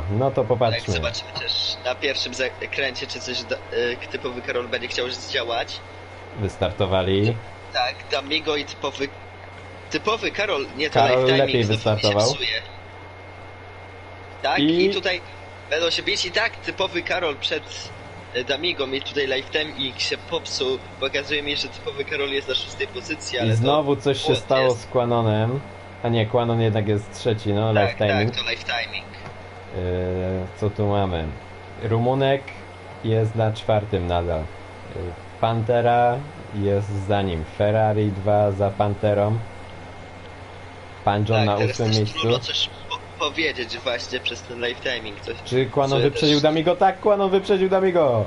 Damigo. No to Jak popatrzmy. zobaczymy też na pierwszym zakręcie, czy coś da, y, typowy Karol będzie chciał zdziałać. Wystartowali. Tak, Damigo i typowy... Typowy Karol, nie to Karol live timing, lepiej znowu mi się wystartował. psuje. Tak, I- i... tutaj będą się bić i tak, typowy Karol przed y, Damigą i tutaj live timing się popsuł. Pokazuje mi, że typowy Karol jest na szóstej pozycji, ale I znowu coś się błąd stało jest. z Quanonem. A nie, Quanon jednak jest trzeci, no, to... live Tak, timing. tak, to live timing. Yy, co tu mamy? Rumunek jest na czwartym nadal. Yy, Pantera jest za nim. Ferrari 2 za Panterą. Panjo Tak, na ósmym miejscu. coś po powiedzieć właśnie przez ten live timing. Coś. Czy Czy wyprzedził też- Damigo? Tak, Quanon wyprzedził Damigo!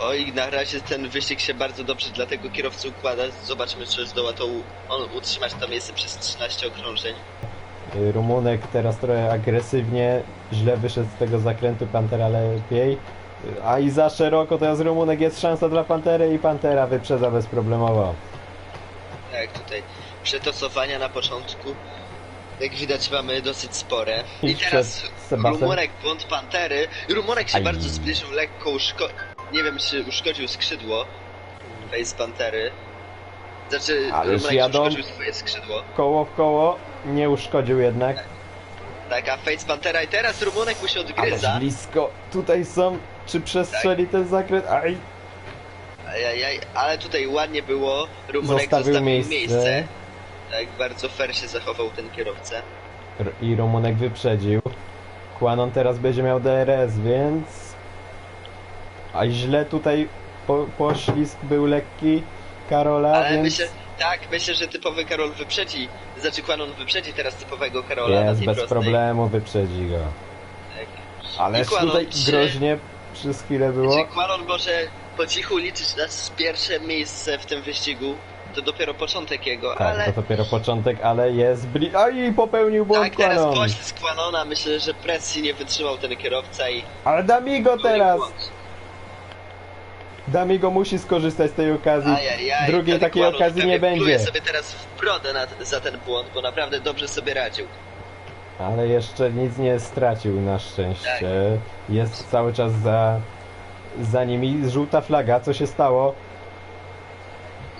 Oj, na razie ten wyścig się bardzo dobrze dla tego kierowcy układa. Zobaczmy, czy zdoła to on utrzymać to miejsce przez 13 okrążeń. Yy, Rumunek teraz trochę agresywnie, źle wyszedł z tego zakrętu, Pantera lepiej. Yy, A i za szeroko teraz Rumunek jest szansa dla Pantery i Pantera wyprzedza bezproblemowo. Tak, tutaj przetosowania na początku. Jak widać mamy dosyć spore. I I teraz. Rumorek błąd Pantery. Rumorek się Aj. bardzo zbliżył, lekko uszko... Nie wiem, czy uszkodził skrzydło Face Pantery. Znaczy, Ależ jadą. uszkodził swoje skrzydło. Koło w koło, nie uszkodził jednak. Tak, a Face Pantera i teraz Rumunek mu się Ależ odgryza. blisko. Tutaj są. Czy przestrzeli ten zakręt? Aj! Ajajaj, ale tutaj ładnie było. Rumunek Zostawił zostawił, miejsce. miejsce. Tak, bardzo fair się zachował ten kierowca. R- I Rumunek wyprzedził. Quanon teraz będzie miał DRS, więc... A źle tutaj po, poślizg był lekki Karola, Ale więc myślę, tak, myślę, że typowy Karol wyprzedzi. Znaczy Quanon wyprzedzi teraz typowego Karola na jest tej bez prostej. problemu, wyprzedzi go. Tak. Ależ I Quanon tutaj trzy. groźnie przez chwilę było. Czy Quanon może po cichu liczyć na pierwsze miejsce w tym wyścigu? To dopiero początek jego, Tak, ale to dopiero początek, ale jest bli... Aj, popełnił błąd tak, teraz Quanon. poślizg Quanona, myślę, że presji nie wytrzymał ten kierowca i Ale Damigo popełnił teraz! błąd. Damigo musi skorzystać z tej okazji. Ajajaj, Drugiej takiej Quanon okazji nie będzie. sobie teraz w brodę na, za ten błąd, bo naprawdę dobrze sobie radził. Ale jeszcze nic nie stracił na szczęście. Tak. Jest cały czas za, za nimi. Żółta flaga, co się stało?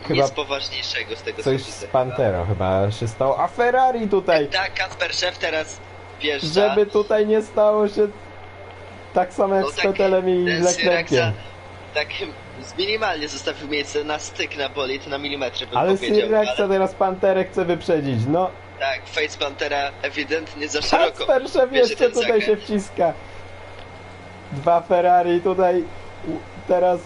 Chyba Nic poważniejszego z tego coś co z widzę. Panterą chyba się stało. A Ferrari tutaj! Tak, Kasper Szef teraz wjeżdża. Żeby tutaj nie stało się tak samo jak No z tak, Petelem i Leclerciem. Tak minimalnie zostawił miejsce na styk na bolid, na milimetry bym Ale powiedział. Ale teraz Panterę chce wyprzedzić. No, tak, Face Pantera ewidentnie za szeroko. Kasper jeszcze tutaj się wciska. Dwa Ferrari tutaj teraz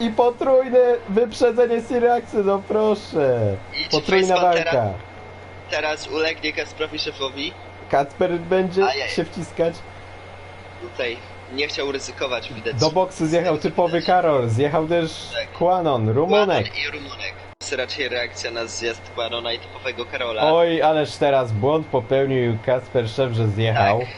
i potrójne wyprzedzenie Syraksy, no proszę. I Potrójna walka. teraz ulegnie Kasprowi Szefowi? Kacper będzie Ajaj. się wciskać. Tutaj nie chciał ryzykować, widać. Do boksu zjechał typowy. Karol, zjechał też Tak. Kłanon, Rumunek. Quanon i Rumunek. To jest raczej reakcja na zjazd Quanona i typowego Karola. Oj, ależ teraz błąd popełnił Kacper Szef, że zjechał. Tak.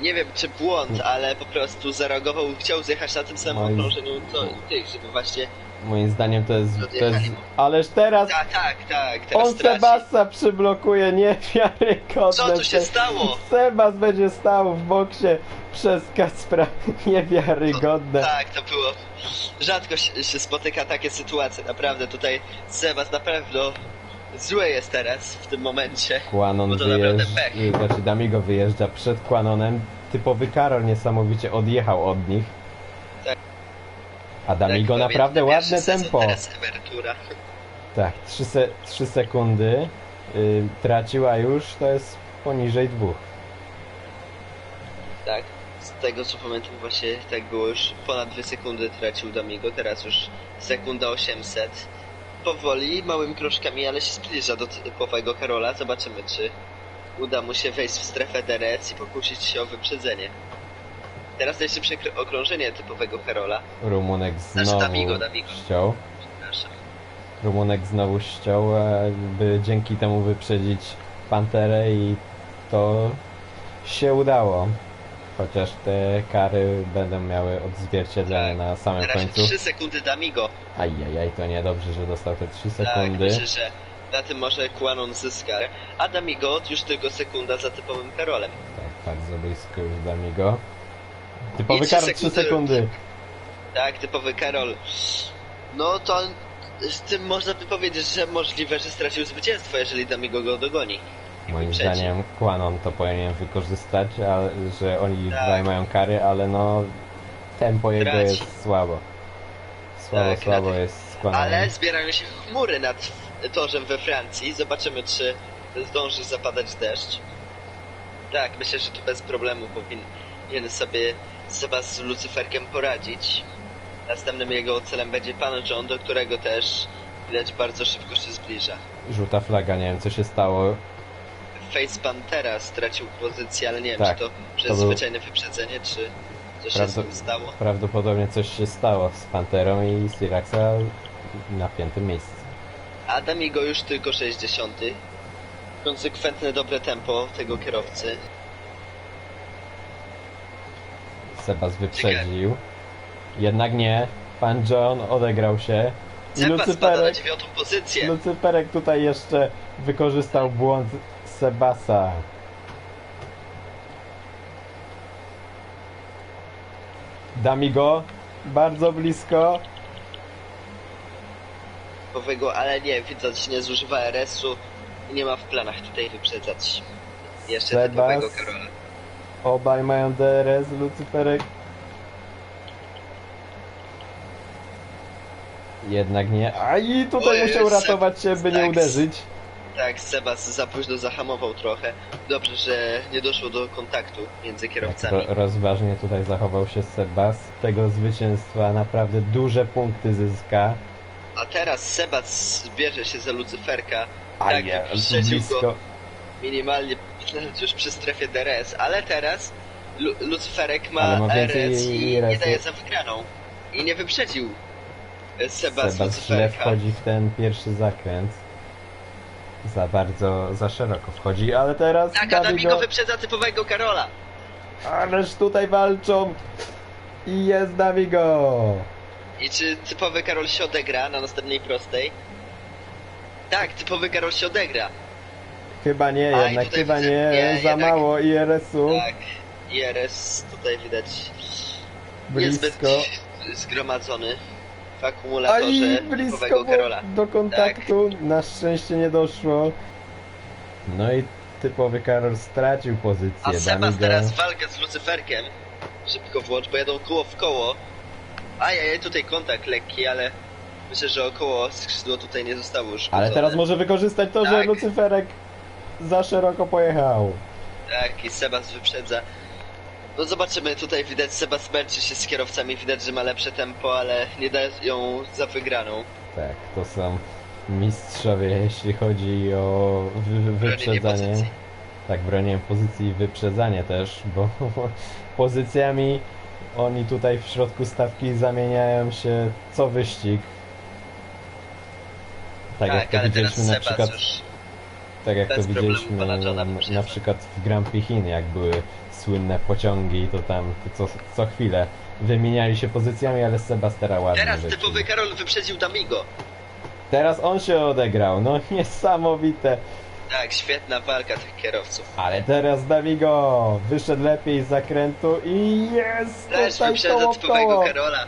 Nie wiem czy błąd, ale po prostu zareagował, chciał zjechać na tym samym Moim- okrążeniu co tych, żeby właśnie... Moim zdaniem to jest, to jest... Ależ teraz Tak, tak, tak, teraz on traci. Sebasa przyblokuje, niewiarygodne. Co tu się stało? Sebas będzie stał w boksie przez Kacpra, niewiarygodne. Tak, to było. Rzadko się, się spotyka takie sytuacje, naprawdę tutaj Sebas na pewno zły jest teraz w tym momencie. Kłanon Bo to naprawdę wyjeżdża, pech. znaczy Damigo wyjeżdża przed Kłanonem. Typowy Karol niesamowicie odjechał od nich. Tak. A Damigo Tak, naprawdę ładne tempo. Teraz emerytura. Tak, 3, se, 3 sekundy y, traciła już, to jest poniżej dwóch. Tak, z tego co pamiętam właśnie tak było już ponad 2 sekundy tracił Damigo, teraz już sekunda 800. Powoli, małymi kroczkami, ale się zbliża do typowego Karola. Zobaczymy, czy uda mu się wejść w strefę DRS i pokusić się o wyprzedzenie. Teraz najszybsze kr- okrążenie typowego Karola. Rumunek Znaczy znowu Damigo, Damigo. ściął. Rumunek znowu ściął, e, by dzięki temu wyprzedzić Panterę i to się udało. Chociaż te kary będą miały odzwierciedlenie Tak. na samym Teraz końcu. 3 sekundy Damigo. Ajajaj, to niedobrze, że dostał te 3 Tak, sekundy. myślę, że Na tym może Quanon zyska. Adam i God już tylko sekunda za typowym Karolem. Tak, bardzo blisko już Damigo. Typowy I trzy Karol 3 sekundy. sekundy. Tak, typowy Karol. No to z tym można by powiedzieć, że możliwe, że stracił zwycięstwo, jeżeli Damigo go dogoni. Moim wyprzedzi. zdaniem Quanon to powinien wykorzystać, ale, że oni Tak. dwaj mają kary, ale no tempo jego jest słabo. Słabo, Tak, słabo jest z Quanonem. Ale zbierają się chmury nad torzem we Francji. Zobaczymy, czy zdąży zapadać deszcz. Tak, myślę, że tu bez problemu powinien sobie Seba z Lucyferkiem poradzić. Następnym jego celem będzie Pan John, do którego też widać bardzo szybko się zbliża. Żółta flaga, nie wiem co się stało. Face Pantera stracił pozycję, ale nie wiem, Tak, czy to przez to był- zwyczajne wyprzedzenie, czy coś się z tym stało. Prawdopodobnie coś się stało z Panterą i Syraxa na piątym miejscu. Adam jego już tylko 60. Konsekwentne, dobre tempo tego kierowcy. Sebas wyprzedził. Jednak nie. Pan John odegrał się. I Seba spada na dziewiątą pozycję. Lucyferek tutaj jeszcze wykorzystał błąd Sebasa. Damigo, bardzo blisko. Typowego, ale nie, widać, nie zużywa RS-u i nie ma w planach tutaj wyprzedzać. Jeszcze Sebas. typowego Karola. Obaj mają DRS, Lucyferek. Jednak nie. A i tutaj Ojej, musiał ratować się, by nie tak, uderzyć. Tak, Sebas za późno zahamował trochę. Dobrze, że nie doszło do kontaktu między kierowcami. ro, rozważnie tutaj zachował się Sebas. Tego zwycięstwa naprawdę duże punkty zyska. A teraz Sebas bierze się za Lucyferka. A Tak, je, blisko. go. Minimalnie już przy strefie DRS, ale teraz Lu Lucyferek ma, ma RS i nie RS-u. daje za wygraną. I nie wyprzedził Sebas, Sebas Lucyferka. wchodzi w ten pierwszy zakręt. Za bardzo, za szeroko wchodzi, ale teraz Tak, Adamigo Damigo, wyprzedza typowego Karola. ależ tutaj walczą. I jest Damigo. I czy typowy Karol się odegra na następnej prostej? Tak, typowy Karol się odegra. Chyba nie, A, jednak chyba widzę- nie, nie, za jednak- mało IRS-u. Tak, IRS tutaj widać niezbyt blisko. zgromadzony w A akumulatorze i blisko typowego bo Karola. do kontaktu. Tak. Na szczęście nie doszło. No i typowy Karol stracił pozycję. A Sebas teraz walkę z Lucyferkiem. Szybko włącz, bo jadą koło w koło. Ajajaj, tutaj kontakt lekki, ale myślę, że około skrzydło tutaj nie zostało już Ale teraz może wykorzystać to, że Tak. Lucyferek za szeroko pojechał. Tak, i Sebas wyprzedza. No zobaczymy, tutaj widać Sebas męczy się z kierowcami, widać, że ma lepsze tempo, ale nie dają za wygraną. Tak, to są mistrzowie, jeśli chodzi o wy wyprzedzanie. Tak, bronię pozycji i wyprzedzanie też, bo pozycjami oni tutaj w środku stawki zamieniają się co wyścig. Tak, jak to widzieliśmy na przykład, już tak jak to bez widzieliśmy na, przykład w Grand Prix Chin, jak były słynne pociągi, to tam to co, co chwilę wymieniali się pozycjami, ale Sebastera ładnie Teraz typowy Karol wyprzedził Damigo. Teraz on się odegrał, no niesamowite. Tak, świetna walka tych kierowców. Ale teraz Davigo wyszedł lepiej z zakrętu i jest Też wyprzedza typowego. Karola.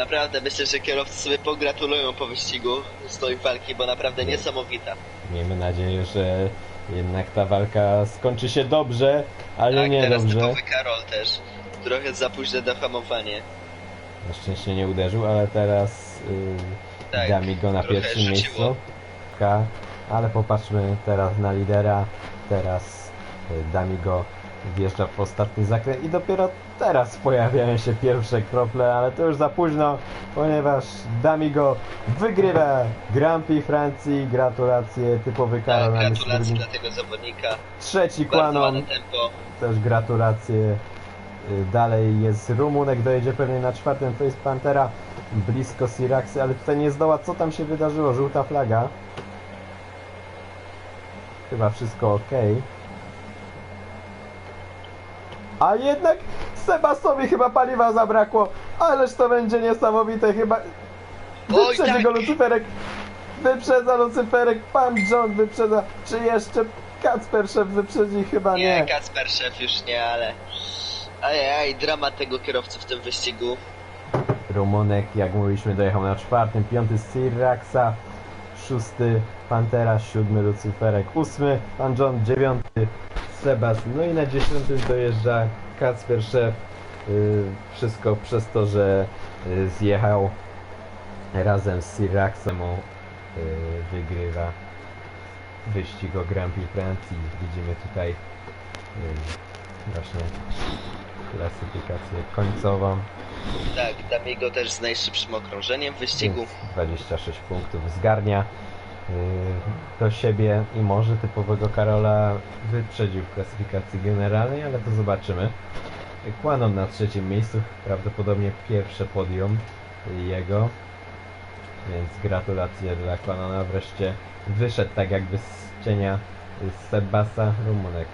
Naprawdę myślę, że kierowcy sobie pogratulują po wyścigu z tej walki, bo naprawdę niesamowita. Miejmy nadzieję, że jednak ta walka skończy się dobrze, ale tak, nie teraz dobrze. typowy Karol też. Trochę za późne dohamowanie. Na szczęście nie uderzył, ale teraz yy, Tak, Damigo na trochę pierwszym miejscu. Ale popatrzmy teraz na lidera. Teraz y, Damigo wjeżdża w ostatni zakręt i dopiero teraz pojawiają się pierwsze krople, ale to już za późno, ponieważ Damigo wygrywa Grand Prix Francji. Gratulacje, typowy Karol Tak, gratulacje dla tego zawodnika. Trzeci tempo. też gratulacje. Dalej jest Rumunek, dojedzie pewnie na czwartym Face Pantera, blisko Siraxy, ale tutaj nie zdoła, co tam się wydarzyło, żółta flaga. Chyba wszystko ok. A jednak Sebasowi chyba paliwa zabrakło, ależ to będzie niesamowite, chyba... Wyprzedzi tak. go Lucyferek! Wyprzedza Lucyferek, pan John wyprzedza. Czy jeszcze Kacperszew wyprzedzi? Chyba Nie, nie. Kacper szef już nie, ale... Ajaj, dramat tego kierowcy w tym wyścigu. Rumunek, jak mówiliśmy, dojechał na czwartym, piąty Syraxa, szósty Pantera, siódmy Lucyferek, ósmy Pan John, dziewiąty Sebas, no i na dziesiątym dojeżdża Kacper Szef. Yy, wszystko przez to, że yy, zjechał razem z Syraxem, yy, wygrywa wyścig o Grand Prix Francji. Widzimy tutaj właśnie klasyfikację końcową. Tak, Damiego też z najszybszym okrążeniem w wyścigu. Więc 26 punktów zgarnia do siebie i może typowego Karola wyprzedził w klasyfikacji generalnej, ale to zobaczymy. Kłanon na trzecim miejscu, prawdopodobnie pierwsze podium jego, więc gratulacje dla Kłanona. Wreszcie wyszedł tak jakby z cienia Sebasa Rumunek.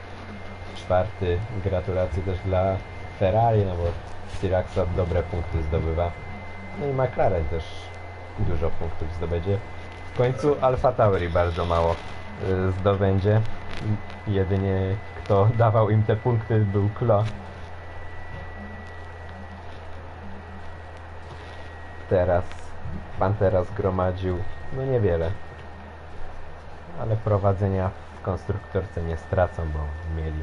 Czwarty, gratulacje też dla Ferrari, no bo Syraxa dobre punkty zdobywa. No i McLaren też dużo punktów zdobędzie. W końcu Alfa Tauri bardzo mało y, zdobędzie. Jedynie kto dawał im te punkty był Klo. Teraz Pantera zgromadził no niewiele. Ale prowadzenia w konstruktorce nie stracą, bo mieli